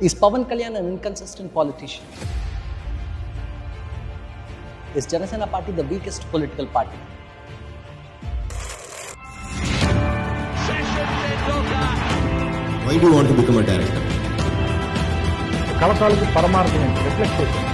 Is Pavan Kalyan an inconsistent politician? Is Janasena party the weakest political party? Why do you want to become a director? కళకాలకు పరమార్థం reflect చేశాను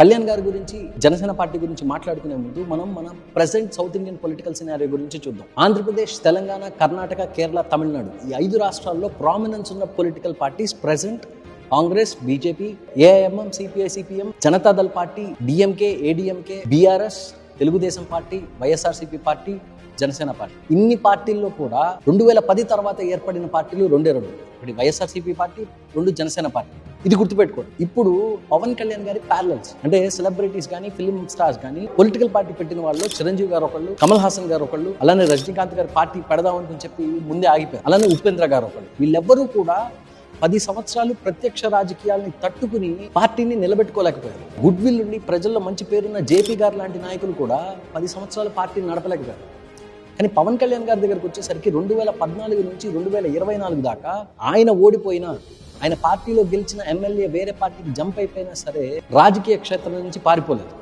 కళ్యాణ్ గారి గురించి Janasena party గురించి మాట్లాడుకునే ముందు మనం మన present south Indian political scenario గురించి చూద్దాం. ఆంధ్రప్రదేశ్ తెలంగాణ కర్ణాటక కేరళ తమిళనాడు ఈ ఐదు రాష్ట్రాల్లో ప్రామినెన్స్ ఉన్న political parties present Congress BJP AIMM CPI CPM Janata Dal party DMK ADMK BRS Telugu Desam party YSRCP party Janasena party. ఇన్ని పార్టీల్లో కూడా రెండు వేల పది తర్వాత ఏర్పడిన పార్టీలు రెండే రెండు. ఒకటి వైఎస్ఆర్సీపీ పార్టీ రెండు జనసేన పార్టీ. ఇది గుర్తుపెట్టుకోండి. ఇప్పుడు పవన్ కళ్యాణ్ గారి ప్యారలల్స్ అంటే సెలబ్రిటీస్ కానీ ఫిల్మ్ స్టార్స్ కానీ పొలిటికల్ పార్టీ పెట్టిన వాళ్ళు చిరంజీవి గారు ఒకళ్ళు కమల్ హాసన్ గారు ఒకళ్ళు అలానే రజనీకాంత్ గారి పార్టీ పెడదామని చెప్పి ముందే ఆగిపోయారు. అలానే ఉపేంద్ర గారు ఒకళ్ళు. వీళ్ళెవ్వరూ కూడా పది సంవత్సరాలు ప్రత్యక్ష రాజకీయాల్ని తట్టుకుని పార్టీని నిలబెట్టుకోలేకపోయారు. గుడ్ విల్ ఉండి ప్రజల్లో మంచి పేరున్న జేపీ గారు లాంటి నాయకులు కూడా పది సంవత్సరాలు పార్టీని నడపలేకపోయారు. కానీ పవన్ కళ్యాణ్ గారి దగ్గరకు వచ్చేసరికి రెండు వేల పద్నాలుగు నుంచి రెండు వేల ఇరవై నాలుగు దాకా ఆయన ఓడిపోయినా ఆయన పార్టీలో గెలిచిన ఎమ్మెల్యే వేరే పార్టీకి జంప్ అయిపోయినా సరే రాజకీయ క్షేత్రం నుంచి పారిపోలేదు.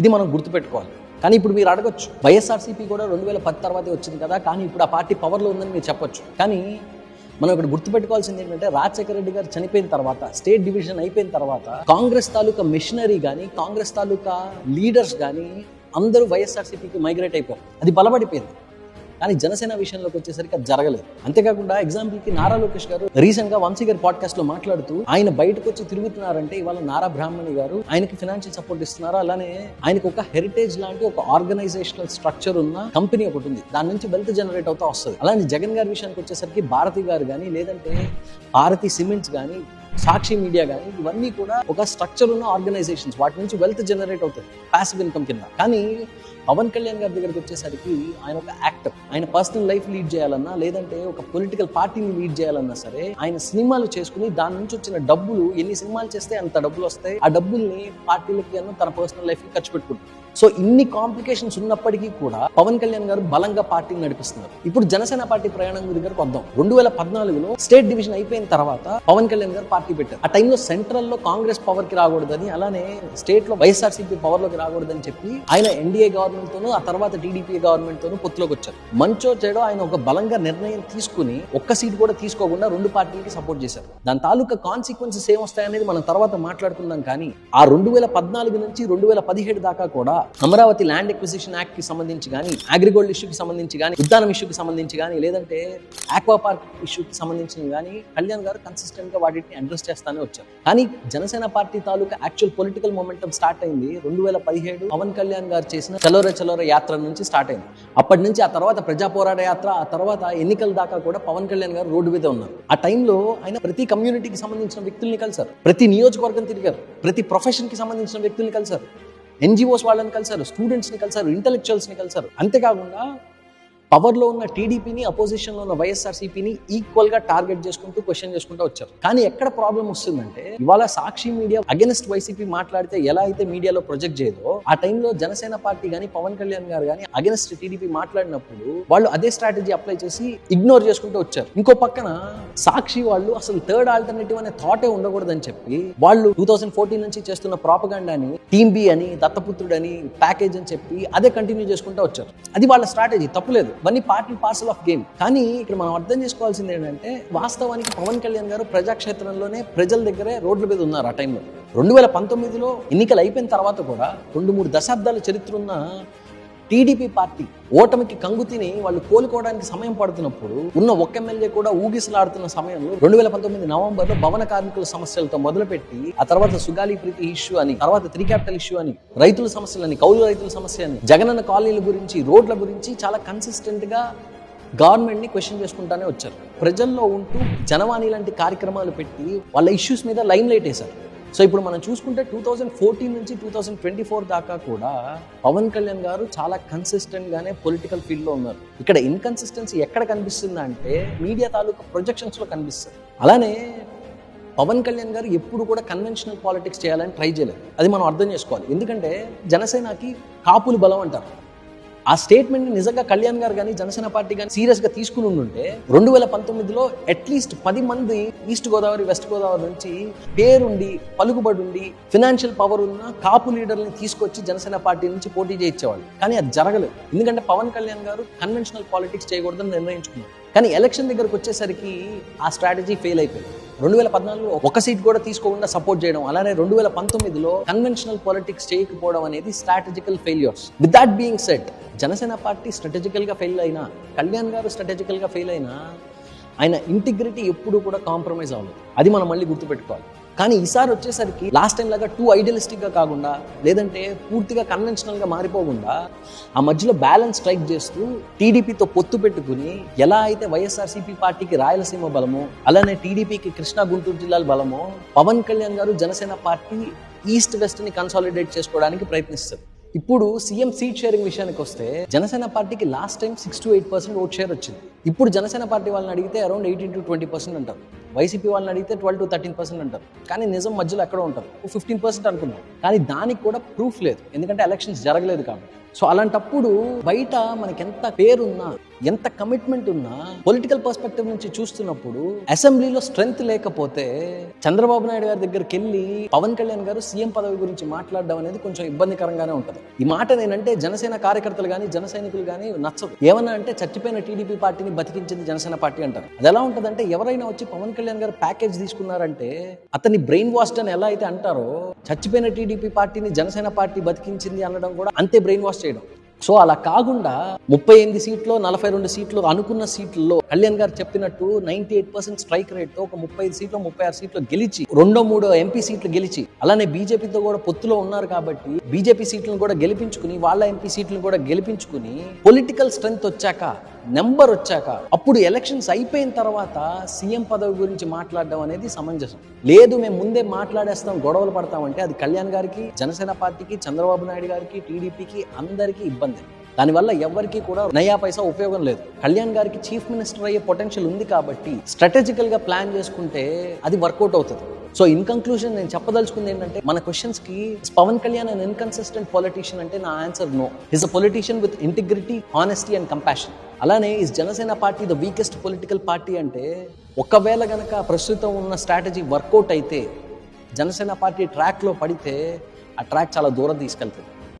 ఇది మనం గుర్తుపెట్టుకోవాలి. కానీ ఇప్పుడు మీరు అడగొచ్చు. వైఎస్ఆర్సీపీ కూడా రెండు వేల పది తర్వాతే వచ్చింది కదా కానీ ఇప్పుడు ఆ పార్టీ పవర్లో ఉందని మీరు చెప్పొచ్చు. కానీ మనం ఇక్కడ గుర్తుపెట్టుకోవాల్సింది ఏంటంటే రాజశేఖర రెడ్డి గారు చనిపోయిన తర్వాత స్టేట్ డివిజన్ అయిపోయిన తర్వాత కాంగ్రెస్ తాలూకా మిషనరీ కానీ కాంగ్రెస్ తాలూకా లీడర్స్ కానీ అందరూ వైఎస్ఆర్సీపీకి మైగ్రేట్ అయిపోయారు. అది బలపడిపోయింది. కానీ జనసేన విషయంలోకి వచ్చేసరికి అది జరగలేదు. అంతేకాకుండా ఎగ్జాంపుల్కి నారా లోకేష్ గారు రీసెంట్గా వంశీ గారి పాడ్కాస్ట్లో మాట్లాడుతూ ఆయన బయటకు వచ్చి తిరుగుతున్నారంటే ఇవాళ నారా బ్రాహ్మణి గారు ఆయనకి ఫినాన్షియల్ సపోర్ట్ ఇస్తున్నారు. అలానే ఆయనకు ఒక హెరిటేజ్ లాంటి ఒక ఆర్గనైజేషనల్ స్ట్రక్చర్ ఉన్న కంపెనీ ఒకటి ఉంది. దాని నుంచి వెల్త్ జనరేట్ అవుతా వస్తుంది. అలానే జగన్ గారి విషయానికి వచ్చేసరికి భారతి గారు కానీ లేదంటే భారతి సిమెంట్స్ కానీ సాక్షి మీడియా కానీ ఇవన్నీ కూడా ఒక స్ట్రక్చర్ ఉన్న ఆర్గనైజేషన్స్ వాటి నుంచి వెల్త్ జనరేట్ అవుతుంది ప్యాసివ్ ఇన్కమ్ కింద. కానీ పవన్ కళ్యాణ్ గారి దగ్గరికి వచ్చేసరికి ఆయన ఒక యాక్టర్ ఆయన పర్సనల్ లైఫ్ లీడ్ చేయాలన్నా లేదంటే ఒక పొలిటికల్ పార్టీని లీడ్ చేయాలన్నా సరే ఆయన సినిమాలు చేసుకుని దాని నుంచి వచ్చిన డబ్బులు ఎన్ని సినిమాలు చేస్తే అంత డబ్బులు వస్తాయి ఆ డబ్బుల్ని పార్టీలకి అన్న తన పర్సనల్ లైఫ్కి ఖర్చు పెట్టుకుంటారు సో ఇన్ని కాంప్లికేషన్స్ ఉన్నప్పటికీ కూడా పవన్ కళ్యాణ్ గారు బలంగా పార్టీని నడిపిస్తున్నారు. ఇప్పుడు జనసేన పార్టీ ప్రయాణం దగ్గరకు వద్దాం. రెండు వేల పద్నాలుగులో స్టేట్ డివిజన్ అయిపోయిన తర్వాత పవన్ కళ్యాణ్ గారు పార్టీ పెట్టారు. ఆ టైంలో సెంట్రల్లో కాంగ్రెస్ పవర్కి రాకూడదని అలానే స్టేట్లో వైఎస్ఆర్సీపీ పవర్లోకి రాకూడదని చెప్పి ఆయన ఎన్డీఏ గవర్నమెంట్ తోను ఆ తర్వాత టీడీపీ గవర్నమెంట్ తోను పొత్తులోకి వచ్చారు మంచో చెడో ఆయన ఒక బలంగా నిర్ణయం తీసుకుని ఒక్క సీట్ కూడా తీసుకోకుండా రెండు పార్టీలకి సపోర్ట్ చేశారు. దాని తాలూకా కాన్సిక్వెన్సెస్ ఏమొస్తాయనేది మనం తర్వాత మాట్లాడుకుందాం కానీ ఆ రెండు వేల పద్నాలుగు నుంచి రెండు వేల పదిహేడు దాకా కూడా అమరావతి ల్యాండ్ ఎక్విజిషన్ యాక్ట్కి సంబంధించి కానీ అగ్రిగోల్డ్ ఇష్యూకి సంబంధించి కానీ ఉద్దానం ఇష్యూకి సంబంధించి కానీ లేదంటే ఆక్వా పార్క్ ఇష్యూకి సంబంధించిన కానీ కళ్యాణ్ గారు కన్సిస్టెంట్గా వాటిని అడ్రస్ చేస్తానే వచ్చారు కానీ జనసేన పార్టీ తాలూకా యాక్చువల్ పొలిటికల్ మొమెంటం స్టార్ట్ అయింది. రెండు వేల పదిహేడు పవన్ కళ్యాణ్ గారు చేసిన చలోర చలోర యాత్ర నుంచి స్టార్ట్ అయింది. అప్పటి నుంచి ఆ తర్వాత ప్రజా పోరాట యాత్ర ఆ తర్వాత ఎన్నికల దాకా కూడా పవన్ కళ్యాణ్ గారు రోడ్డు మీద ఉన్నారు. ఆ టైంలో ఆయన ప్రతి కమ్యూనిటీకి సంబంధించిన వ్యక్తుల్ని కలిసారు ప్రతి నియోజకవర్గం తిరిగారు. ప్రతి ప్రొఫెషన్కి సంబంధించిన వ్యక్తుల్ని కలిసారు ఎన్జిఓస్ వాళ్ళని కలిసారు స్టూడెంట్స్ని కలిసారు ఇంటలెక్చువల్స్ని కలిసారు అంతేకాకుండా పవర్లో ఉన్న టీడీపీని అపోజిషన్లో ఉన్న వైఎస్ఆర్సీపీని ఈక్వల్గా టార్గెట్ చేసుకుంటూ క్వశ్చన్ చేసుకుంటూ వచ్చారు. కానీ ఎక్కడ ప్రాబ్లం వస్తుందంటే ఇవాళ సాక్షి మీడియా అగెన్స్ట్ వైసీపీ మాట్లాడితే ఎలా అయితే మీడియాలో ప్రొజెక్ట్ చేయదో ఆ టైంలో జనసేన పార్టీ కానీ పవన్ కళ్యాణ్ గారు కానీ అగెన్స్ట్ టీడీపీ మాట్లాడినప్పుడు వాళ్ళు అదే స్ట్రాటజీ అప్లై చేసి ఇగ్నోర్ చేసుకుంటూ వచ్చారు. ఇంకో పక్కన సాక్షి వాళ్ళు అసలు థర్డ్ ఆల్టర్నేటివ్ అనే థాటే ఉండకూడదని చెప్పి వాళ్ళు టూ థౌసండ్ ఫోర్టీన్ నుంచి చేస్తున్న ప్రాపగాండాని టీమ్ బి అని దత్తపుత్రుడని ప్యాకేజ్ అని చెప్పి అదే కంటిన్యూ చేసుకుంటూ వచ్చారు. అది వాళ్ళ స్ట్రాటజీ తప్పులేదు. ఇవన్నీ పార్టీ పార్సల్ ఆఫ్ గేమ్ కానీ ఇక్కడ మనం అర్థం చేసుకోవాల్సింది ఏంటంటే వాస్తవానికి పవన్ కళ్యాణ్ గారు ప్రజాక్షేత్రంలోనే ప్రజల దగ్గరే రోడ్ల మీద ఉన్నారు ఆ టైంలో రెండు వేల పంతొమ్మిదిలో ఎన్నికలు అయిపోయిన తర్వాత కూడా రెండు మూడు దశాబ్దాల చరిత్ర ఉన్న టీడీపీ పార్టీ ఓటమికి కంగు తిని వాళ్ళు కోలుకోవడానికి సమయం పడుతున్నప్పుడు ఉన్న ఒక్క ఎమ్మెల్యే కూడా ఊగిసలాడుతున్న సమయంలో రెండు వేల పంతొమ్మిది నవంబర్లో భవన కార్మికుల సమస్యలతో మొదలుపెట్టి ఆ తర్వాత సుగాలి ప్రీతి ఇష్యూ అని తర్వాత త్రీ క్యాపిటల్ ఇష్యూ అని రైతుల సమస్యలని కౌలు రైతుల సమస్య అని జగనన్న కాలనీల గురించి రోడ్ల గురించి చాలా కన్సిస్టెంట్గా గవర్నమెంట్ని క్వశ్చన్ చేసుకుంటానే వచ్చారు. ప్రజల్లో ఉంటూ జనవాణి లాంటి కార్యక్రమాలు పెట్టి వాళ్ళ ఇష్యూస్ మీద లైమ్ లైట్ వేశారు. సో ఇప్పుడు మనం చూసుకుంటే టూ థౌజండ్ ఫోర్టీన్ నుంచి టూ థౌజండ్ ట్వంటీ ఫోర్ దాకా కూడా పవన్ కళ్యాణ్ గారు చాలా కన్సిస్టెంట్గానే పొలిటికల్ ఫీల్డ్లో ఉన్నారు. ఇక్కడ ఇన్కన్సిస్టెన్సీ ఎక్కడ కనిపిస్తుంది అంటే మీడియా తాలూకా ప్రొజెక్షన్స్లో కనిపిస్తుంది. అలానే పవన్ కళ్యాణ్ గారు ఎప్పుడు కూడా కన్వెన్షనల్ పాలిటిక్స్ చేయాలని ట్రై చేయలేదు. అది మనం అర్థం చేసుకోవాలి. ఎందుకంటే జనసేనకి కాపులు బలం అంటారు. ఆ స్టేట్మెంట్ నిజంగా కళ్యాణ్ గారు కానీ జనసేన పార్టీ కానీ సీరియస్గా తీసుకుని ఉంటే రెండు వేల పంతొమ్మిదిలో అట్లీస్ట్ పది మంది ఈస్ట్ గోదావరి వెస్ట్ గోదావరి నుంచి పేరుండి పలుకుబడి ఉండి ఫినాన్షియల్ పవర్ ఉన్న కాపు లీడర్ని తీసుకొచ్చి జనసేన పార్టీ నుంచి పోటీ చేయించేవాళ్ళు. కానీ అది జరగలేదు. ఎందుకంటే పవన్ కళ్యాణ్ గారు కన్వెన్షనల్ పాలిటిక్స్ చేయకూడదని నిర్ణయించుకున్నారు. కానీ ఎలక్షన్ దగ్గరకు వచ్చేసరికి ఆ స్ట్రాటజీ ఫెయిల్ అయిపోయింది. రెండు వేల పద్నాలుగులో ఒక సీట్ కూడా తీసుకోకుండా సపోర్ట్ చేయడం అలానే రెండు వేల పంతొమ్మిదిలో కన్వెన్షనల్ పాలిటిక్స్ చేయకపోవడం అనేది strategical failures with that being set Janasena party స్ట్రాటజికల్గా fail అయినా కళ్యాణ్ గారు స్ట్రాటజికల్గా ఫెయిల్ అయినా ఆయన ఇంటిగ్రిటీ ఎప్పుడు కూడా కాంప్రమైజ్ అవ్వలేదు. అది మనం మళ్ళీ గుర్తుపెట్టుకోవాలి. కానీ ఈసారి వచ్చేసరికి లాస్ట్ టైం లాగా టూ ఐడియలిస్టిక్గా కాకుండా లేదంటే పూర్తిగా కన్వెన్షనల్గా మారిపోకుండా ఆ మధ్యలో బ్యాలెన్స్ స్ట్రైక్ చేస్తూ టీడీపీతో పొత్తు పెట్టుకుని ఎలా అయితే వైఎస్ఆర్సీపీ పార్టీకి రాయలసీమ బలమో అలానే టీడీపీకి కృష్ణా గుంటూరు జిల్లాల బలమో పవన్ కళ్యాణ్ గారు జనసేన పార్టీ ఈస్ట్ వెస్ట్ని కన్సాలిడేట్ చేసుకోవడానికి ప్రయత్నిస్తారు. ఇప్పుడు సీఎం సీట్ షేరింగ్ విషయానికి వస్తే జనసేన పార్టీకి last time six to eight percent vote share వచ్చింది. ఇప్పుడు జనసేన పార్టీ వాళ్ళని అడిగితే around eighteen to twenty percent అంటారు. వైసీపీ వాళ్ళని అడిగితే ట్వెల్వ్ టు థర్టీన్ పర్సెంట్ అంటారు. కానీ నిజం మధ్యలో ఎక్కడో ఉంటారు. ఫిఫ్టీన్ పర్సెంట్ అనుకున్నాం కానీ దానికి కూడా ప్రూఫ్ లేదు. ఎందుకంటే ఎలక్షన్స్ జరగలేదు కాబట్టి. సో అలాంటప్పుడు బయట మనకి ఎంత పేరున్నా ఎంత కమిట్మెంట్ ఉన్నా పొలిటికల్ పర్స్పెక్టివ్ నుంచి చూస్తున్నప్పుడు అసెంబ్లీలో స్ట్రెంగ్త్ లేకపోతే చంద్రబాబు నాయుడు గారి దగ్గరికి వెళ్ళి పవన్ కళ్యాణ్ గారు సీఎం పదవి గురించి మాట్లాడడం అనేది కొంచెం ఇబ్బందికరంగానే ఉంటుంది. ఈ మాట నేనంటే జనసేన కార్యకర్తలు కానీ జన సైనికులు కానీ నచ్చదు ఏమన్నా అంటే చచ్చిపోయిన టీడీపీ పార్టీని బతికించింది జనసేన పార్టీ అంటారు. అది ఎలా ఉంటుందంటే ఎవరైనా వచ్చి పవన్ కళ్యాణ్ గారు ప్యాకేజ్ తీసుకున్నారంటే అతన్ని బ్రెయిన్ వాష్డ్ అని ఎలా అయితే అంటారో చచ్చిపోయిన టీడీపీ పార్టీని జనసేన పార్టీ బతికించింది అనడం కూడా అంతే బ్రెయిన్ వాష్ చేయడం. సో అలా కాకుండా ముప్పై ఎనిమిది సీట్లు నలభై రెండు సీట్లు అనుకున్న సీట్లలో కళ్యాణ్ గారు చెప్పినట్టు నైన్టీ ఎయిట్ పర్సెంట్ స్ట్రైక్ రేట్తో ఒక ముప్పై ఐదు సీట్లు ముప్పై ఆరు సీట్లు గెలిచి రెండో మూడో ఎంపీ సీట్లు గెలిచి అలానే బీజేపీతో కూడా పొత్తులో ఉన్నారు కాబట్టి బీజేపీ సీట్లను కూడా గెలిపించుకుని వాళ్ళ ఎంపీ సీట్లను కూడా గెలిపించుకుని పొలిటికల్ స్ట్రెంగ్త్ వచ్చాక నెంబర్ వచ్చాక అప్పుడు ఎలక్షన్స్ అయిపోయిన తర్వాత సీఎం పదవి గురించి మాట్లాడడం అనేది సమంజసం. లేదు మేము ముందే మాట్లాడేస్తాం గొడవలు పడతామంటే అది కళ్యాణ్ గారికి జనసేన పార్టీకి చంద్రబాబు నాయుడు గారికి టీడీపీకి అందరికీ ఇబ్బంది. దానివల్ల ఎవరికి కూడా నయా పైసా ఉపయోగం లేదు. కళ్యాణ్ గారికి చీఫ్ మినిస్టర్ అయ్యే పొటెన్షియల్ ఉంది కాబట్టి స్ట్రాటజికల్గా ప్లాన్ చేసుకుంటే అది వర్కౌట్ అవుతుంది. సో ఇన్ కంక్లూజన్ నేను చెప్పదలుచుకుంది ఏంటంటే మన క్వశ్చన్స్కి Pawan Kalyan and inconsistent politician అంటే నా answer no is a politician with integrity honesty and compassion అలానే ఈ Janasena party the weakest political party అంటే ఒకవేళ గనక ప్రస్తుతం ఉన్న స్ట్రాటజీ వర్కౌట్ అయితే జనసేన పార్టీ ట్రాక్లో పడితే ఆ ట్రాక్ చాలా దూరం తీసుకెళ్తుంది.